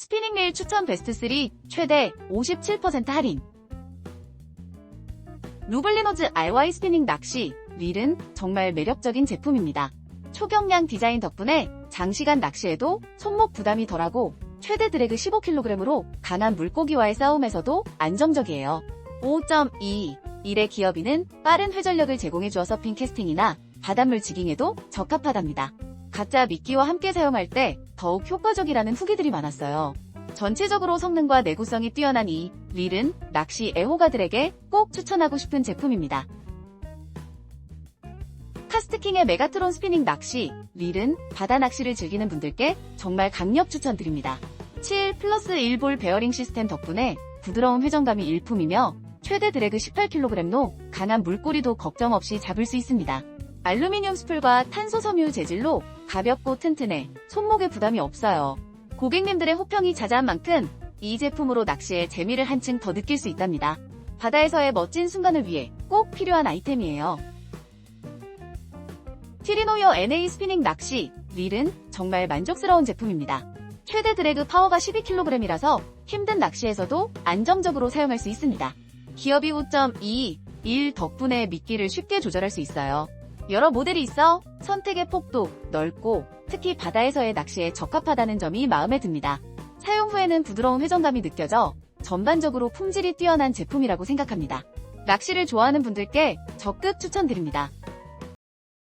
스피닝 레일 추천 베스트 3 최대 57% 할인. 루블리노즈 RY 스피닝 낚시 릴은 정말 매력적인 제품입니다. 초경량 디자인 덕분에 장시간 낚시에도 손목 부담이 덜하고 최대 드래그 15kg으로 강한 물고기와의 싸움에서도 안정적이에요. 5.2 1의 기어비는 빠른 회전력을 제공해 주어 서핑 캐스팅이나 바닷물 지깅에도 적합하답니다. 각자 미끼와 함께 사용할 때 더욱 효과적이라는 후기들이 많았어요. 전체적으로 성능과 내구성이 뛰어난 이 릴은 낚시 애호가들에게 꼭 추천하고 싶은 제품입니다. 카스트킹의 메가트론 스피닝 낚시 릴은 바다 낚시를 즐기는 분들께 정말 강력 추천드립니다. 7 플러스 1볼 베어링 시스템 덕분에 부드러운 회전감이 일품이며 최대 드래그 18kg로 강한 물꼬리도 걱정 없이 잡을 수 있습니다. 알루미늄 스풀과 탄소 섬유 재질로 가볍고 튼튼해 손목에 부담이 없어요. 고객님들의 호평이 자자한 만큼 이 제품으로 낚시의 재미를 한층 더 느낄 수 있답니다. 바다에서의 멋진 순간을 위해 꼭 필요한 아이템이에요. 티리노이어 NA 스피닝 낚시 릴은 정말 만족스러운 제품입니다. 최대 드래그 파워가 12kg이라서 힘든 낚시에서도 안정적으로 사용할 수 있습니다. 기어비 5.2 1 덕분에 미끼를 쉽게 조절할 수 있어요. 여러 모델이 있어 선택의 폭도 넓고 특히 바다에서의 낚시에 적합하다는 점이 마음에 듭니다. 사용 후에는 부드러운 회전감이 느껴져 전반적으로 품질이 뛰어난 제품이라고 생각합니다. 낚시를 좋아하는 분들께 적극 추천드립니다.